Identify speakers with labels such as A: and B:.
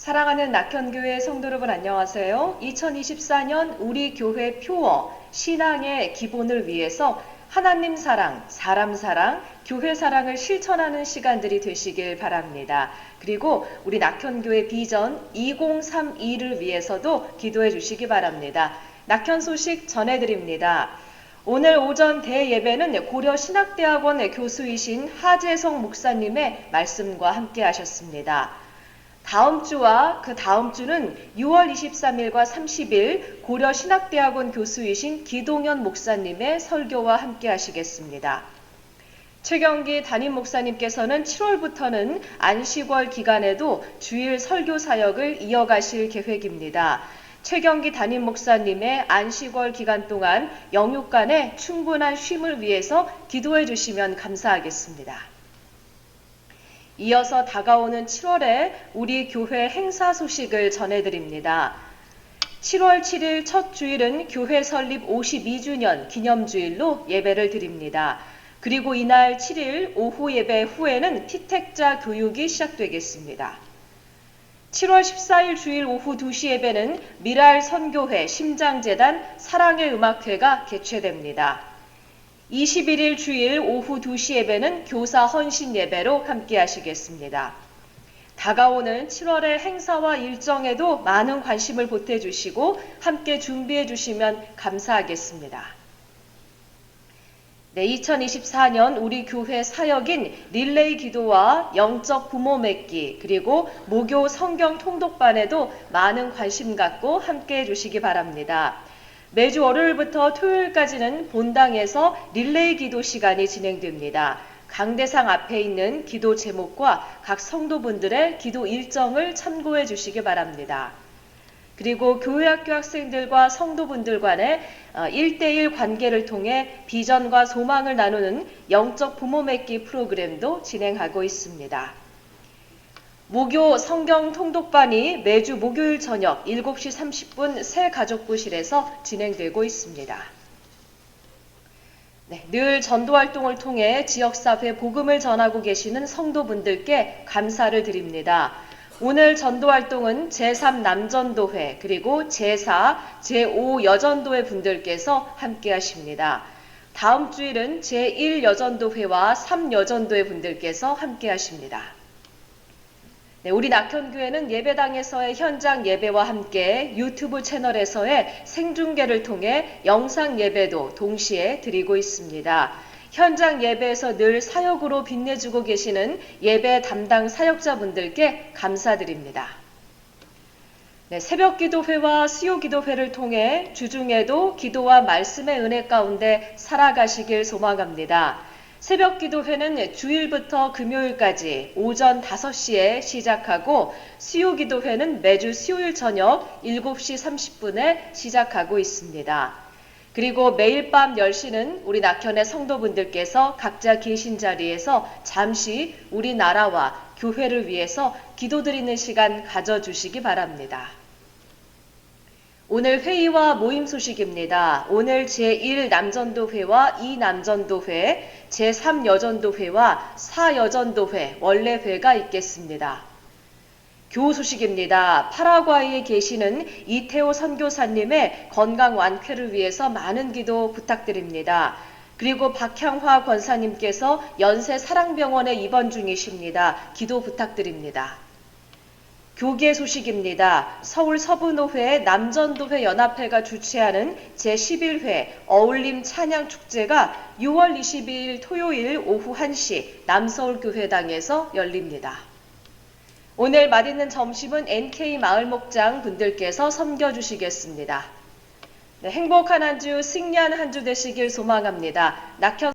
A: 사랑하는 낙현교회 성도 여러분 안녕하세요. 2024년 우리 교회 표어 신앙의 기본을 위해서 하나님 사랑, 사람 사랑, 교회 사랑을 실천하는 시간들이 되시길 바랍니다. 그리고 우리 낙현교회 비전 2032를 위해서도 기도해 주시기 바랍니다. 낙현 소식 전해드립니다. 오늘 오전 대예배는 고려 신학대학원 교수이신 하재성 목사님의 말씀과 함께 하셨습니다. 다음 주와 그 다음 주는 6월 23일과 30일 고려 신학대학원 교수이신 기동현 목사님의 설교와 함께 하시겠습니다. 최경기 담임 목사님께서는 7월부터는 안식월 기간에도 주일 설교 사역을 이어가실 계획입니다. 최경기 담임 목사님의 안식월 기간 동안 영육간의 충분한 쉼을 위해서 기도해 주시면 감사하겠습니다. 이어서 다가오는 7월에 우리 교회 행사 소식을 전해드립니다. 7월 7일 첫 주일은 교회 설립 52주년 기념주일로 예배를 드립니다. 그리고 이날 7일 오후 예배 후에는 피택자 교육이 시작되겠습니다. 7월 14일 주일 오후 2시 예배는 미랄 선교회 심장재단 사랑의 음악회가 개최됩니다. 21일 주일 오후 2시 예배는 교사 헌신 예배로 함께 하시겠습니다. 다가오는 7월의 행사와 일정에도 많은 관심을 보태주시고 함께 준비해 주시면 감사하겠습니다. 네, 2024년 우리 교회 사역인 릴레이 기도와 영적 부모 맺기 그리고 모교 성경 통독반에도 많은 관심 갖고 함께 해 주시기 바랍니다. 매주 월요일부터 토요일까지는 본당에서 릴레이 기도 시간이 진행됩니다. 강대상 앞에 있는 기도 제목과 각 성도분들의 기도 일정을 참고해 주시기 바랍니다. 그리고 교회학교 학생들과 성도분들 간의 1대1 관계를 통해 비전과 소망을 나누는 영적 부모 맺기 프로그램도 진행하고 있습니다. 모교 성경 통독반이 매주 목요일 저녁 7시 30분 새 가족부실에서 진행되고 있습니다. 네, 늘 전도 활동을 통해 지역 사회 복음을 전하고 계시는 성도분들께 감사를 드립니다. 오늘 전도 활동은 제3 남전도회 그리고 제4, 제5 여전도회 분들께서 함께 하십니다. 다음 주일은 제1 여전도회와 3 여전도회 분들께서 함께 하십니다. 네, 우리 낙현교회는 예배당에서의 현장 예배와 함께 유튜브 채널에서의 생중계를 통해 영상 예배도 동시에 드리고 있습니다. 현장 예배에서 늘 사역으로 빛내주고 계시는 예배 담당 사역자분들께 감사드립니다. 네, 새벽 기도회와 수요 기도회를 통해 주중에도 기도와 말씀의 은혜 가운데 살아가시길 소망합니다. 새벽 기도회는 주일부터 금요일까지 오전 5시에 시작하고 수요 기도회는 매주 수요일 저녁 7시 30분에 시작하고 있습니다. 그리고 매일 밤 10시는 우리 낙현의 성도분들께서 각자 계신 자리에서 잠시 우리나라와 교회를 위해서 기도드리는 시간 가져주시기 바랍니다. 오늘 회의와 모임 소식입니다. 오늘 제1 남전도회와 2 남전도회, 제3 여전도회와 4 여전도회 원래 회가 있겠습니다. 교우 소식입니다. 파라과이에 계시는 이태호 선교사님의 건강 완쾌를 위해서 많은 기도 부탁드립니다. 그리고 박향화 권사님께서 연세 사랑병원에 입원 중이십니다. 기도 부탁드립니다. 교계 소식입니다. 서울 서부노회 남전도회 연합회가 주최하는 제11회 어울림 찬양 축제가 6월 22일 토요일 오후 1시 남서울교회당에서 열립니다. 오늘 맛있는 점심은 NK 마을 목장 분들께서 섬겨 주시겠습니다. 네, 행복한 한 주, 승리한 한 주 되시길 소망합니다. 낙현